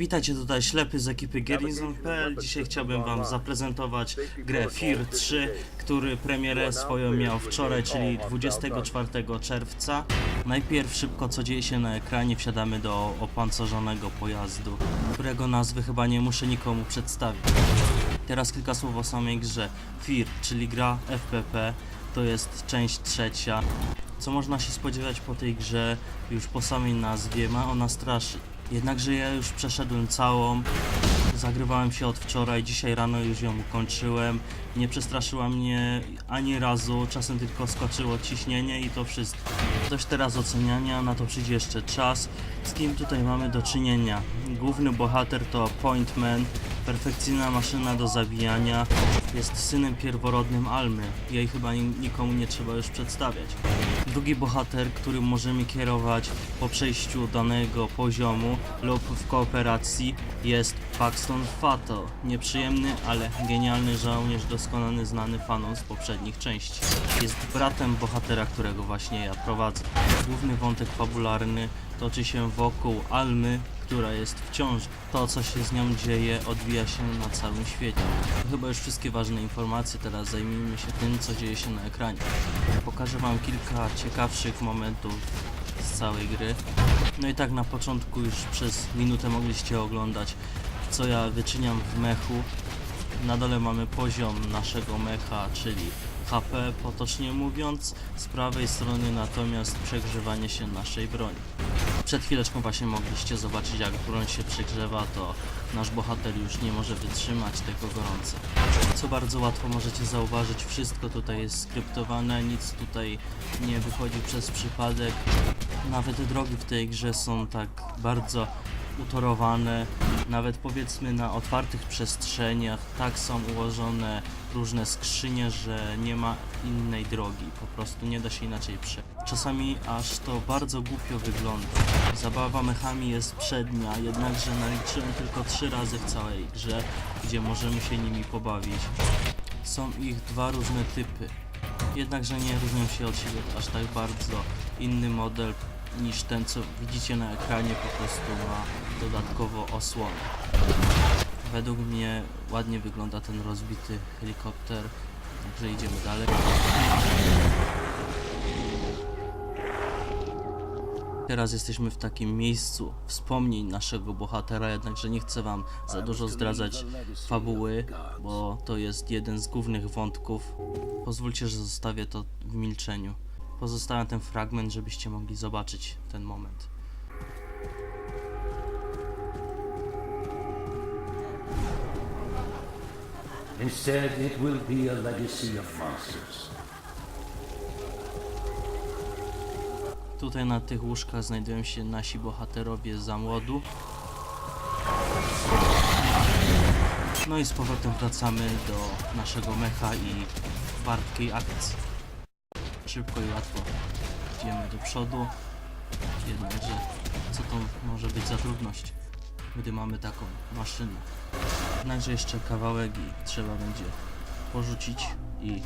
Witajcie tutaj ślepy z ekipy Gerizon.pl. Dzisiaj chciałbym wam zaprezentować grę Fear 3, który premierę swoją miał wczoraj, czyli 24 czerwca. Najpierw szybko co dzieje się na ekranie, wsiadamy do opancerzonego pojazdu, którego nazwy chyba nie muszę nikomu przedstawić. Teraz kilka słów o samej grze. Fear, czyli gra FPP, to jest część trzecia. Co można się spodziewać po tej grze, już po samej nazwie, ma ona straszyć. Jednakże ja już przeszedłem całą, zagrywałem się od wczoraj, dzisiaj rano już ją ukończyłem. Nie przestraszyła mnie ani razu, czasem tylko skoczyło ciśnienie i to wszystko. Dość teraz oceniania, na to przyjdzie jeszcze czas. Z kim tutaj mamy do czynienia? Główny bohater to Pointman, perfekcyjna maszyna do zabijania. Jest synem pierworodnym Almy, jej chyba ni- nikomu nie trzeba już przedstawiać. Drugi bohater, którym możemy kierować po przejściu danego poziomu lub w kooperacji jest Paxton Fato. Nieprzyjemny, ale genialny żołnierz doskonale znany fanom z poprzednich części. Jest bratem bohatera, którego właśnie ja prowadzę. Główny wątek fabularny toczy się wokół Almy, która jest w ciąży. To, co się z nią dzieje, odbija się na całym świecie. To chyba już wszystkie ważne informacje, teraz zajmijmy się tym, co dzieje się na ekranie. Pokażę Wam kilka ciekawszych momentów z całej gry. No i tak na początku już przez minutę mogliście oglądać, co ja wyczyniam w mechu. Na dole mamy poziom naszego mecha, czyli HP, potocznie mówiąc. Z prawej strony natomiast przegrzewanie się naszej broni. Przed chwileczką właśnie mogliście zobaczyć jak broń się przegrzewa, to nasz bohater już nie może wytrzymać tego gorąca. Co bardzo łatwo możecie zauważyć, wszystko tutaj jest skryptowane, nic tutaj nie wychodzi przez przypadek. Nawet drogi w tej grze są tak bardzo utorowane, nawet powiedzmy na otwartych przestrzeniach, tak są ułożone różne skrzynie, że nie ma innej drogi, po prostu nie da się inaczej przejść. Czasami aż to bardzo głupio wygląda. Zabawa mechami jest przednia, jednakże naliczyłem tylko trzy razy w całej grze, gdzie możemy się nimi pobawić. Są ich dwa różne typy, jednakże nie różnią się od siebie aż tak bardzo. Inny model niż ten, co widzicie na ekranie, po prostu ma dodatkowo osłonę. Według mnie ładnie wygląda ten rozbity helikopter, także idziemy dalej. Teraz jesteśmy w takim miejscu wspomnień naszego bohatera, jednakże nie chcę wam za dużo zdradzać fabuły, bo to jest jeden z głównych wątków. Pozwólcie, że zostawię to w milczeniu. Pozostawiam ten fragment, żebyście mogli zobaczyć ten moment. Instead, it will be a legacy of monsters. Tutaj na tych łóżkach znajdują się nasi bohaterowie za młodu. No i z powrotem wracamy do naszego mecha i wartkiej akcji. Szybko i łatwo idziemy do przodu. Jednakże co to może być za trudność, gdy mamy taką maszynę. Jednakże jeszcze kawałek i trzeba będzie porzucić i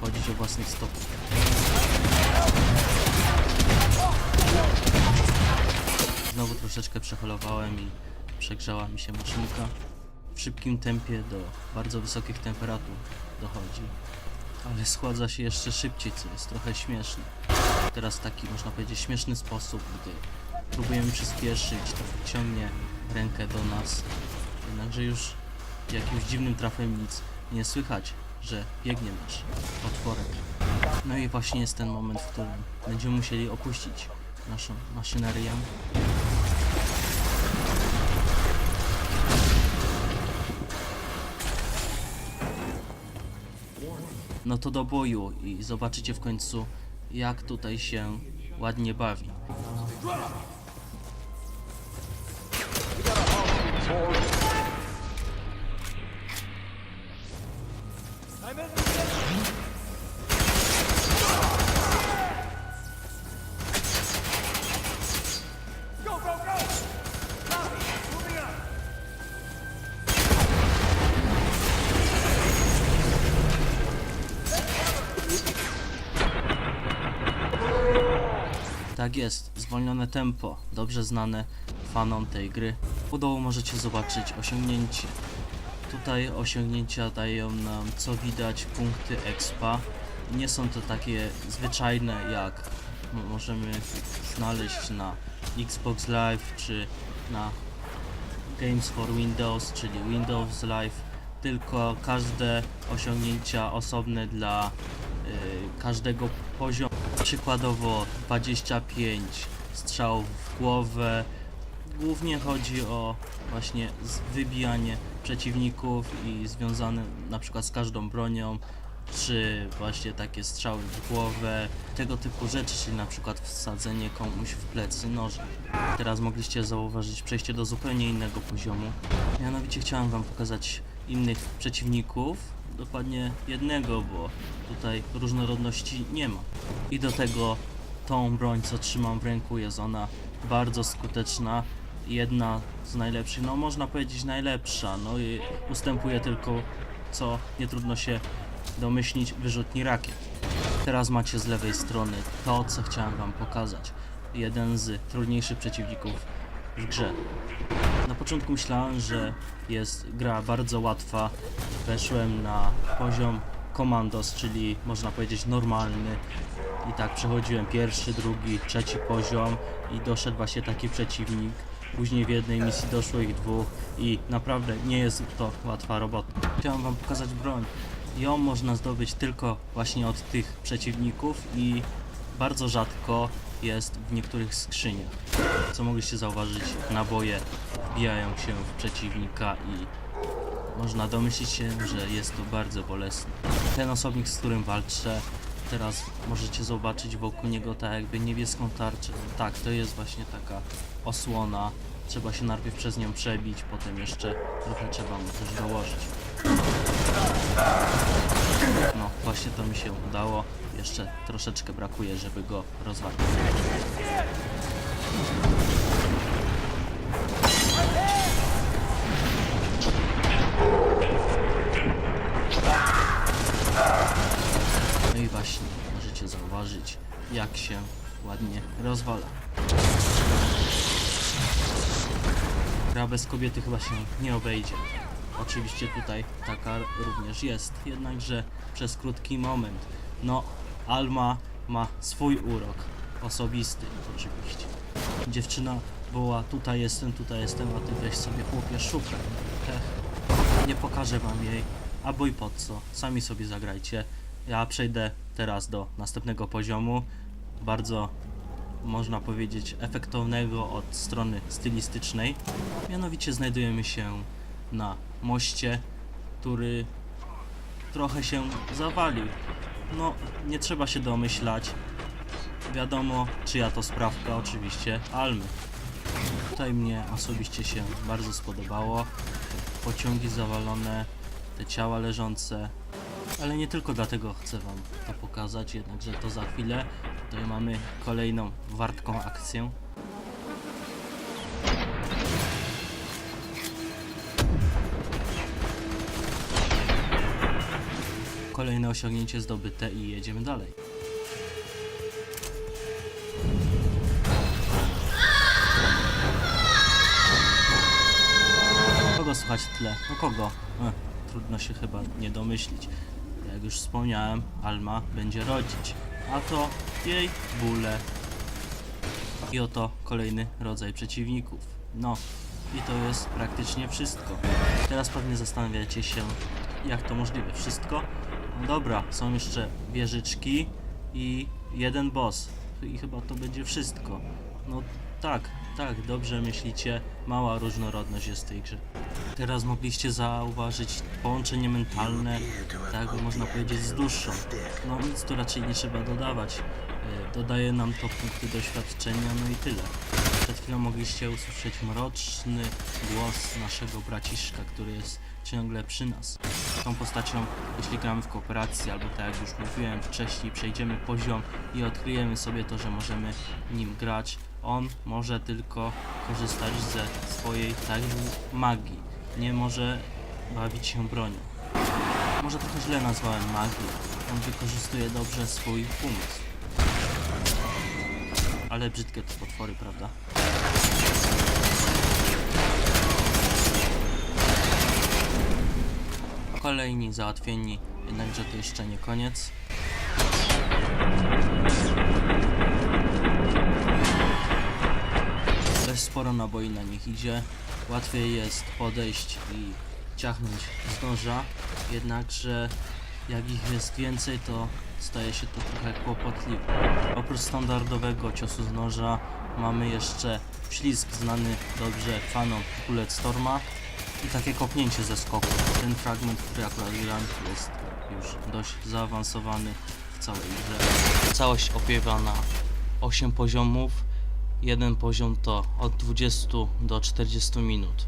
chodzić o własnych stopach. Znowu troszeczkę przeholowałem i przegrzała mi się maszynka. W szybkim tempie do bardzo wysokich temperatur dochodzi. Ale schładza się jeszcze szybciej, co jest trochę śmieszne. Teraz taki, można powiedzieć, śmieszny sposób, gdy próbujemy przyspieszyć, to ciągnie rękę do nas. Jednakże już jakimś dziwnym trafem nic nie słychać, że biegnie nasz potworek. No i właśnie jest ten moment, w którym będziemy musieli opuścić naszą maszynerię. No to do boju i zobaczycie w końcu jak tutaj się ładnie bawi. Tak jest, zwolnione tempo, dobrze znane fanom tej gry. U dołu możecie zobaczyć osiągnięcie. Tutaj osiągnięcia dają nam co widać punkty expa. Nie są to takie zwyczajne jak mo- możemy znaleźć na Xbox Live czy na Games for Windows, czyli Windows Live, tylko każde osiągnięcia osobne dla y, każdego poziomu. Przykładowo 25 strzałów w głowę. Głównie chodzi o właśnie wybijanie przeciwników i związane na przykład z każdą bronią, czy właśnie takie strzały w głowę, tego typu rzeczy, czyli na przykład wsadzenie komuś w plecy nożem. Teraz mogliście zauważyć przejście do zupełnie innego poziomu. Mianowicie chciałem wam pokazać innych przeciwników, dokładnie jednego, bo tutaj różnorodności nie ma. I do tego tą broń, co trzymam w ręku, jest ona bardzo skuteczna. Jedna z najlepszych, no można powiedzieć najlepsza, no i ustępuje tylko, co nie trudno się domyślić, wyrzutni rakiet. Teraz macie z lewej strony to, co chciałem wam pokazać. Jeden z trudniejszych przeciwników w grze. Na początku myślałem, że jest gra bardzo łatwa. Weszłem na poziom Commandos, czyli można powiedzieć normalny. I tak przechodziłem pierwszy, drugi, trzeci poziom i doszedł właśnie taki przeciwnik. Później w jednej misji doszło ich dwóch i naprawdę nie jest to łatwa robota. Chciałem wam pokazać broń. Ją można zdobyć tylko właśnie od tych przeciwników i bardzo rzadko jest w niektórych skrzyniach. Co mogliście zauważyć, naboje wbijają się w przeciwnika i można domyślić się, że jest to bardzo bolesne. Ten osobnik, z którym walczę, teraz możecie zobaczyć wokół niego tak jakby niebieską tarczę. Tak, to jest właśnie taka osłona. Trzeba się najpierw przez nią przebić, potem jeszcze trochę trzeba mu też dołożyć. No, właśnie to mi się udało. Jeszcze troszeczkę brakuje, żeby go rozwalić. No i właśnie możecie zauważyć, jak się ładnie rozwala. Gra bez kobiety chyba się nie obejdzie. Oczywiście tutaj taka również jest, jednakże przez krótki moment. No, Alma ma swój urok, osobisty oczywiście. Dziewczyna woła, tutaj jestem, tutaj jestem, a ty weź sobie chłopie szukaj. Heh. Nie pokażę wam jej, albo i po co, sami sobie zagrajcie. Ja przejdę teraz do następnego poziomu, bardzo można powiedzieć efektownego od strony stylistycznej. Mianowicie znajdujemy się na moście, który trochę się zawalił. No, nie trzeba się domyślać. Wiadomo, czyja to sprawka, oczywiście Almy. Tutaj mnie osobiście się bardzo spodobało. Pociągi zawalone, te ciała leżące. Ale nie tylko dlatego chcę wam to pokazać, jednakże to za chwilę. Tutaj mamy kolejną wartką akcję. Kolejne osiągnięcie zdobyte i jedziemy dalej. Kogo słychać w tle? No kogo? E, trudno się chyba nie domyślić. Jak już wspomniałem, Alma będzie rodzić, a to jej bóle. I oto kolejny rodzaj przeciwników. No, i to jest praktycznie wszystko. Teraz pewnie zastanawiacie się, jak to możliwe. Wszystko? Dobra, są jeszcze wieżyczki i jeden boss. I chyba to będzie wszystko. No tak, tak, dobrze myślicie. Mała różnorodność jest w tej grze. Teraz mogliście zauważyć połączenie mentalne, tak można powiedzieć z duszą. No nic tu raczej nie trzeba dodawać. E, Dodaje nam to punkty doświadczenia, no i tyle. Przed chwilą mogliście usłyszeć mroczny głos naszego braciszka, który jest ciągle przy nas. Tą postacią, jeśli gramy w kooperacji, albo tak jak już mówiłem wcześniej, przejdziemy poziom i odkryjemy sobie to, że możemy nim grać, on może tylko korzystać ze swojej tak jakby magii. Nie może bawić się bronią. Może trochę źle nazwałem magię. On wykorzystuje dobrze swój umysł. Ale brzydkie to potwory, prawda? Kolejni załatwieni, jednakże to jeszcze nie koniec. Dość sporo naboi na nich idzie. Łatwiej jest podejść i ciachnąć z noża, jednakże jak ich jest więcej, to staje się to trochę kłopotliwe. Oprócz standardowego ciosu z noża mamy jeszcze ślizg znany dobrze fanom Bulletstorma i takie kopnięcie ze skoku. Ten fragment, który akurat gram, jest już dość zaawansowany w całej grze. Całość opiewa na 8 poziomów. Jeden poziom to od 20 do 40 minut.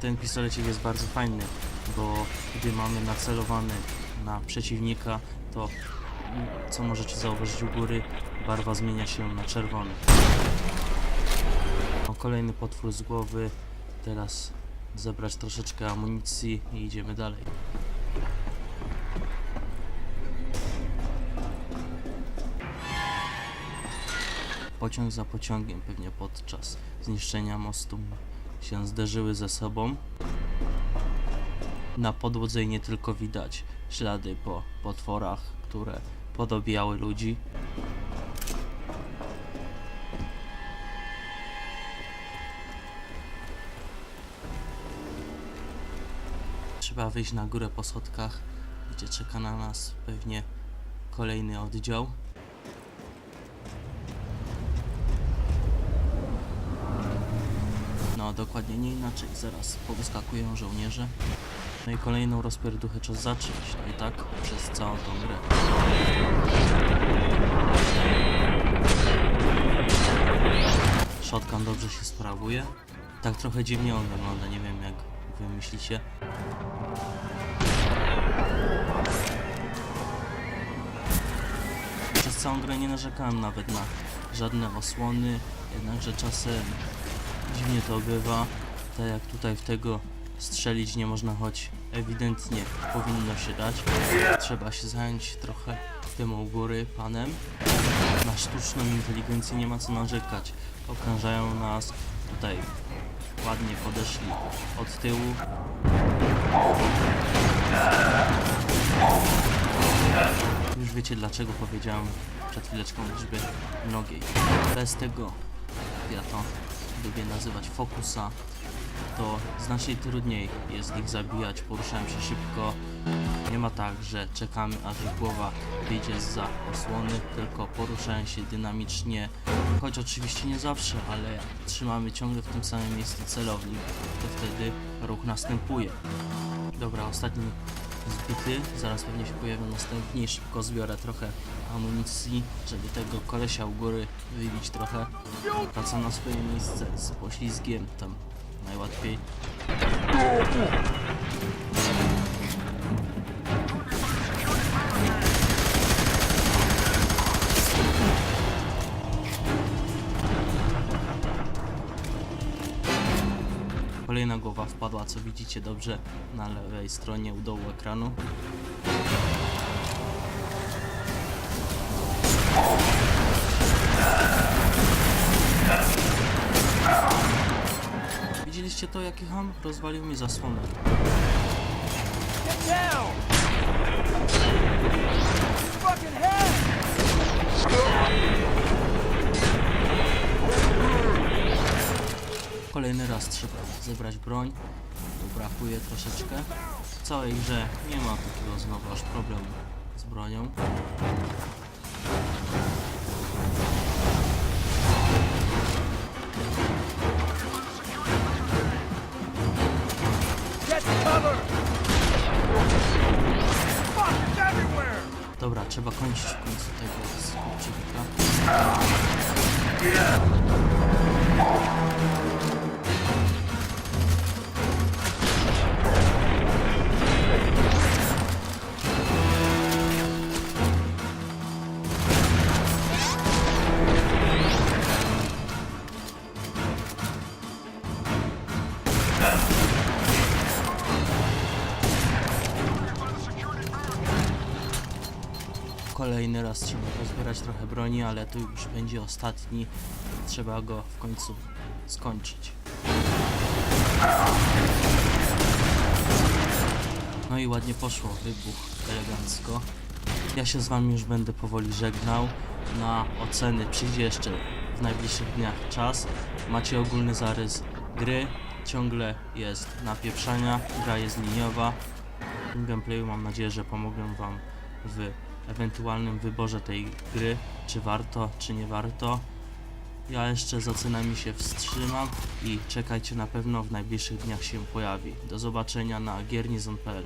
Ten pistolecik jest bardzo fajny, bo gdy mamy nacelowany na przeciwnika, to co możecie zauważyć u góry, barwa zmienia się na czerwony. O, kolejny potwór z głowy. Teraz zebrać troszeczkę amunicji i idziemy dalej. Pociąg za pociągiem pewnie podczas zniszczenia mostu się zderzyły ze sobą. Na podłodze nie tylko widać ślady po potworach, które podobiały ludzi. Trzeba wyjść na górę po schodkach, gdzie czeka na nas pewnie kolejny oddział. No, dokładnie nie inaczej. Zaraz powyskakują żołnierze. No i kolejną rozpierduchę czas zacząć. No i tak przez całą tą grę. Shotgun dobrze się sprawuje. Tak trochę dziwnie on wygląda, nie wiem jak wy myślicie. Przez całą grę nie narzekałem nawet na żadne osłony, jednakże czasem dziwnie to bywa. Tak jak tutaj w tego strzelić nie można, choć ewidentnie powinno się dać. Trzeba się zająć trochę tym u góry panem. Na sztuczną inteligencję nie ma co narzekać. Okrążają nas tutaj ładnie podeszli od tyłu. Już wiecie dlaczego powiedziałem przed chwileczką liczbę mnogiej. Bez tego, ja to lubię nazywać fokusa, to znacznie trudniej jest ich zabijać, poruszałem się szybko. Nie ma tak, że czekamy aż ich głowa wyjdzie za osłony, tylko poruszają się dynamicznie, choć oczywiście nie zawsze, ale trzymamy ciągle w tym samym miejscu celownik, to wtedy ruch następuje. Dobra, ostatni zbity, zaraz pewnie się pojawią następni, szybko zbiorę trochę amunicji, żeby tego kolesia u góry wybić trochę. Wracam na swoje miejsce z poślizgiem, tam najłatwiej. Kolejna głowa wpadła, co widzicie dobrze na lewej stronie u dołu ekranu. Widzieliście to, jaki ham? Rozwalił mi zasłonę. Kolejny raz trzeba zebrać broń. Tu brakuje troszeczkę. W całej grze nie ma takiego znowu aż problemu z bronią. Dobra, trzeba kończyć w końcu tego skurczybyka. Teraz trzeba pozbierać trochę broni, ale tu już będzie ostatni. Trzeba go w końcu skończyć. No i ładnie poszło, wybuch elegancko. Ja się z wami już będę powoli żegnał. Na oceny przyjdzie jeszcze w najbliższych dniach czas. Macie ogólny zarys gry. Ciągle jest napieprzania, gra jest liniowa. W tym gameplayu mam nadzieję, że pomogę wam w ewentualnym wyborze tej gry, czy warto, czy nie warto. Ja jeszcze z ocenami się wstrzymam i czekajcie, na pewno w najbliższych dniach się pojawi. Do zobaczenia na giernizon.pl